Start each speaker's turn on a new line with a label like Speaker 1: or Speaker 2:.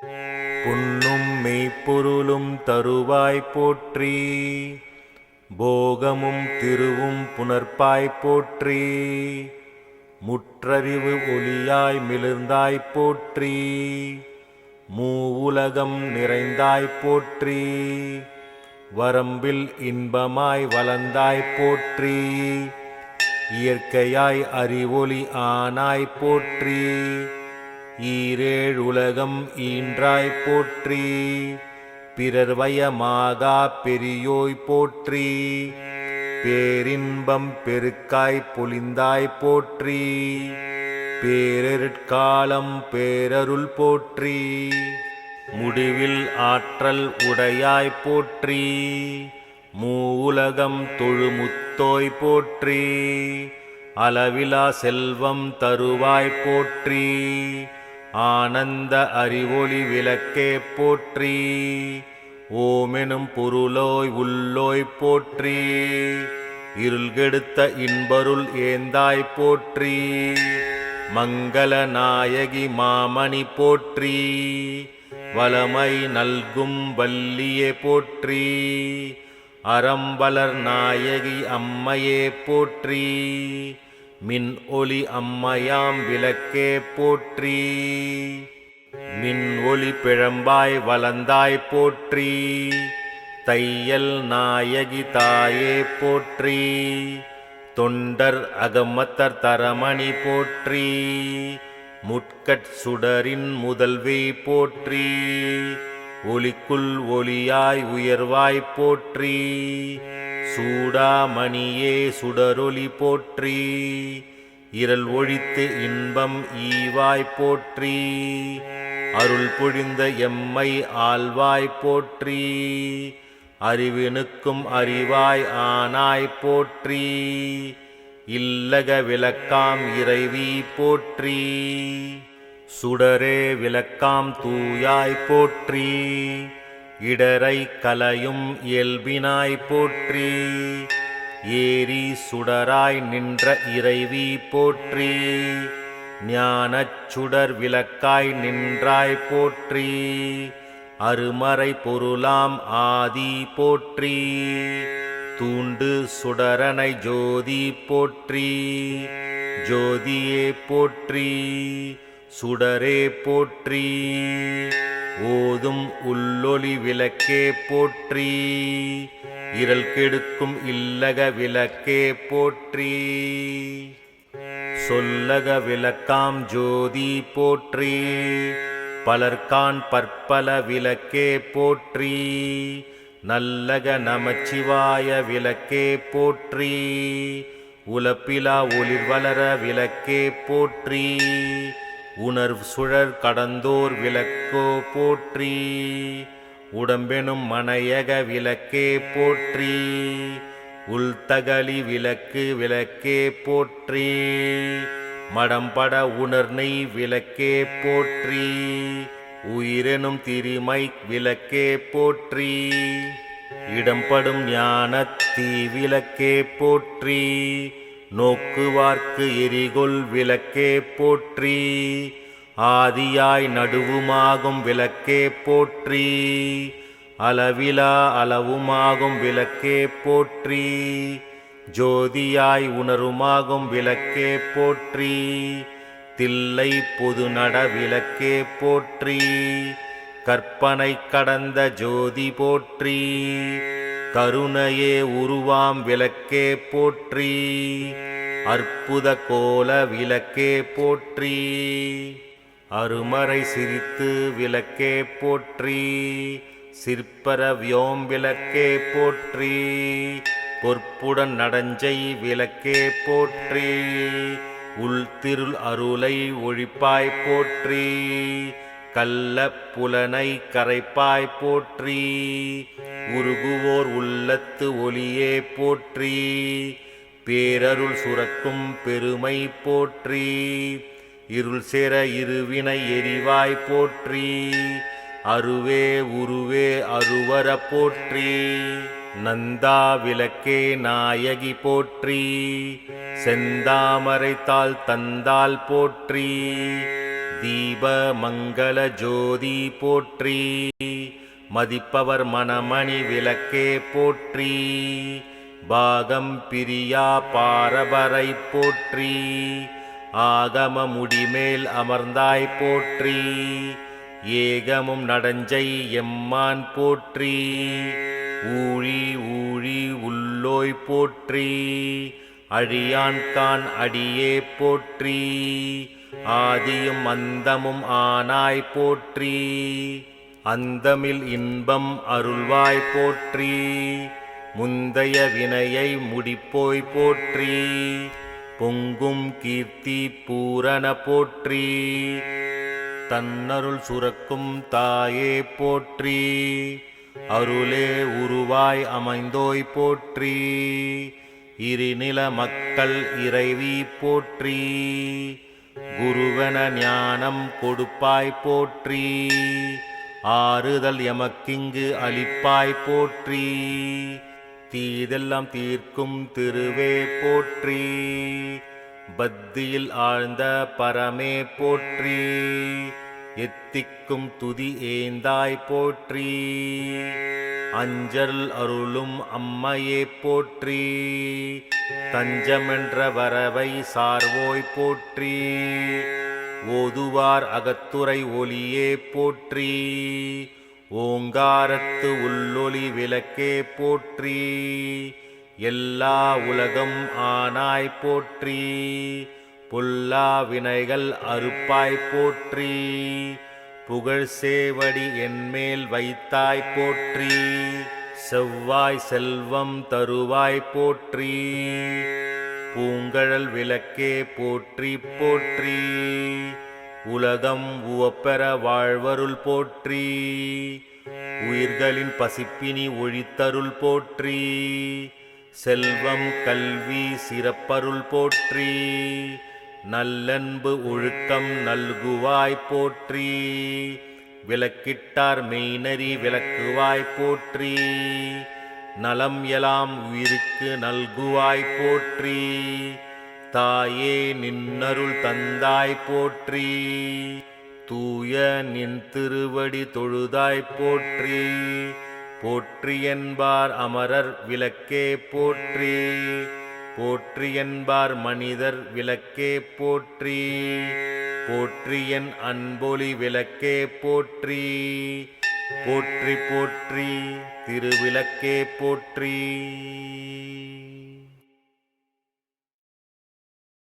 Speaker 1: புண்ணும் மெய்ப்பொருளும் தருவாய் போற்றி. போகமும் திருவும் புனர்ப்பாய் போற்றி. முற்றறிவு ஒளியாய் மிளிர்ந்தாய் போற்றி. மூவுலகம் நிறைந்தாய் போற்றி. வரம்பில் இன்பமாய் வளர்ந்தாய் போற்றி. இயற்கையாய் அறிவொளி ஆனாய் போற்றி. ஈரேழ் உலகம் ஈன்றாய் போற்றி. பிறர் வயமாகா பெரியோய் போற்றி. பேரின்பம் பெருக்காய் பொலிந்தாய் போற்றி. பேரருட்காலம் பேரருள் போற்றி. முடிவில் ஆற்றல் உடையாய் போற்றி. மூவுலகம் தொழுமுத்தோய் போற்றி. அளவிலா செல்வம் தருவாய் போற்றி. ஆனந்த அறிவொளி விளக்கே போற்றி. ஓமெனும் பொருளோய் உள்ளோய் போற்றி. இருள்கெடுத்த இன்பருள் ஏந்தாய் போற்றி. மங்கள நாயகி மாமணி போற்றி. வளமை நல்கும் வல்லியே போற்றி. அறம்பலர் நாயகி அம்மையே போற்றி. மின் ஒளி அம்மையாம் விளக்கே போற்றி. மின் ஒளி பிழம்பாய் வளந்தாய் போற்றி. தையல் நாயகி தாயே போற்றி. தொண்டர் அகமத்தர் தரமணி போற்றி. முட்கட் சுடரின் முதல்வே போற்றி. ஒளிக்குள் ஒளியாய் உயர்வாய் போற்றி. சூடாமணியே சுடரொலி போற்றி. இரல் ஒழித்து இன்பம் ஈவாய் போற்றி. அருள் பொழிந்த எம்மை ஆழ்வாய் போற்றி. அறிவினுக்கும் அறிவாய் ஆனாய் போற்றி. இல்லக விளக்காம் இறைவி போற்றி. சுடரே விளக்காம் தூயாய் போற்றி. இடரை கலையும் இயல்பினாய் போற்றி. ஏரி சுடராய் நின்ற இறைவி போற்றி. ஞானச் சுடர் விளக்காய் நின்றாய் போற்றி. அருமறை பொருளாம் ஆதி போற்றி. தூண்டு சுடரனை ஜோதி போற்றி. ஜோதியே போற்றி. சுடரே போற்றி. ஓதும் உள்ளொளி விளக்கே போற்றி. இரல் கெடுக்கும் இல்லக விளக்கே போற்றி. சொல்லக விளக்காம் ஜோதி போற்றி. பலர்கான் பற்பல விளக்கே போற்றி. நல்லக நமச்சிவாய விளக்கே போற்றி. உலப்பிலா ஒளிர் வளர விளக்கே போற்றி. உணர்வு சுழற் கடந்தோர் விளக்கோ போற்றி. உடம்பெனும் மனையக விளக்கே போற்றி. உள்தகலி விளக்கு விளக்கே போற்றி. மடம்பட உணர்னை விளக்கே போற்றி. உயிரெனும் திரிமை விளக்கே போற்றி. இடம்படும் ஞானத்தீ விளக்கே போற்றி. நோக்குவார்க்கு எரிகொள் விளக்கே போற்றி. ஆதியாய் நடுவுமாகும் விளக்கே போற்றி. அளவிலா அளவுமாகும் விளக்கே போற்றி. ஜோதியாய் உணருமாகும் விளக்கே போற்றி. தில்லை பொது நட விளக்கே போற்றி. கற்பனை கடந்த ஜோதி போற்றி. கருணையே உருவாம் விளக்கே போற்றி. அற்புத கோல விளக்கே போற்றி. அருமறை சிரித்து விளக்கே போற்றி. சிற்பர வியோம் விளக்கே போற்றி. பொற்புடன் நடஞ்சை விளக்கே போற்றி. உள்திருள் அருளை ஒழிப்பாய் போற்றி. கல்ல புலனை கரைப்பாய் போற்றி உருகுவோர் உள்ளத்து ஒளியே போற்றி பேரருள் சுரக்கும் பெருமை போற்றி இருள் சேர இருவினை எரிவாய் போற்றி அருவே உருவே அருவர போற்றி நந்தா விளக்கே நாயகி போற்றி செந்தாமரைத்தால் தந்தால் போற்றி தீப மங்கள ஜோதி போற்றி. மதிப்பவர் மணமணி விளக்கே போற்றி. பாகம் பிரியா பாரபரை போற்றி. ஆகம முடிமேல் அமர்ந்தாய் போற்றி. ஏகமும் நடஞ்சை எம்மான் போற்றி. ஊழி ஊழி உள்ளோய் போற்றி. அழியான்கான் அடியே போற்றி. ஆதியும் அந்தமும் ஆனாய் போற்றி. அந்தமில் இன்பம் அருள்வாய் போற்றி. முந்தைய வினையை முடிப்போய் போற்றி. பொங்கும் கீர்த்தி பூரண போற்றி. தன்னருள் சுரக்கும் தாயே போற்றி. அருளே உருவாய் அமைந்தோய் போற்றி. இருநில மக்கள் இறைவி போற்றி. குருவன ஞானம் கொடுப்பாய் போற்றி. ஆறுதல் எமக்கிங்கு அளிப்பாய் போற்றி. தீதெல்லாம் தீர்க்கும் திருவே போற்றி. பத்தியில் ஆழ்ந்த பரமே போற்றி. எத்திக்கும் துதி ஏந்தாய் போற்றி. அஞ்சல் அருளும் அம்மையே போற்றி. தஞ்சமென்ற வரவை சார்வோய் போற்றி. ஓதுவார் அகத்துறை ஒளியே போற்றி. ஓங்காரத்து உள்ளொளி விளக்கே போற்றி. எல்லா உலகம் ஆனாய் போற்றி. புல்லா வினைகள் அறுப்பாய் போற்றி புகழ் சேவடி என்மேல் வைத்தாய் போற்றி செவ்வாய் செல்வம் தருவாய் போற்றி பூங்கழல் விளக்கே போற்றி போற்றி உலகம் உவப்பெற வாழ்வருள் போற்றி உயிர்களின் பசிப்பினி ஒழித்தருள் போற்றி செல்வம் கல்வி சிறப்பருள் போற்றி நல்லன்பு ஒழுக்கம் நல்குவாய் போற்றி. விளக்கிட்டார் மெய்நறி விளக்குவாய் போற்றி. நலம் எலாம் உயிருக்கு நல்குவாய் போற்றி. தாயே நின்னருள் தந்தாய் போற்றி. தூய நின் திருவடி தொழுதாய் போற்றி. போற்றி என்பார் அமரர் விளக்கே போற்றி. போற்றி என்பார் மனிதர் விளக்கே போற்றி. போற்றி என் அன்பொலி விளக்கே போற்றி. போற்றி போற்றி திருவிளக்கே போற்றி.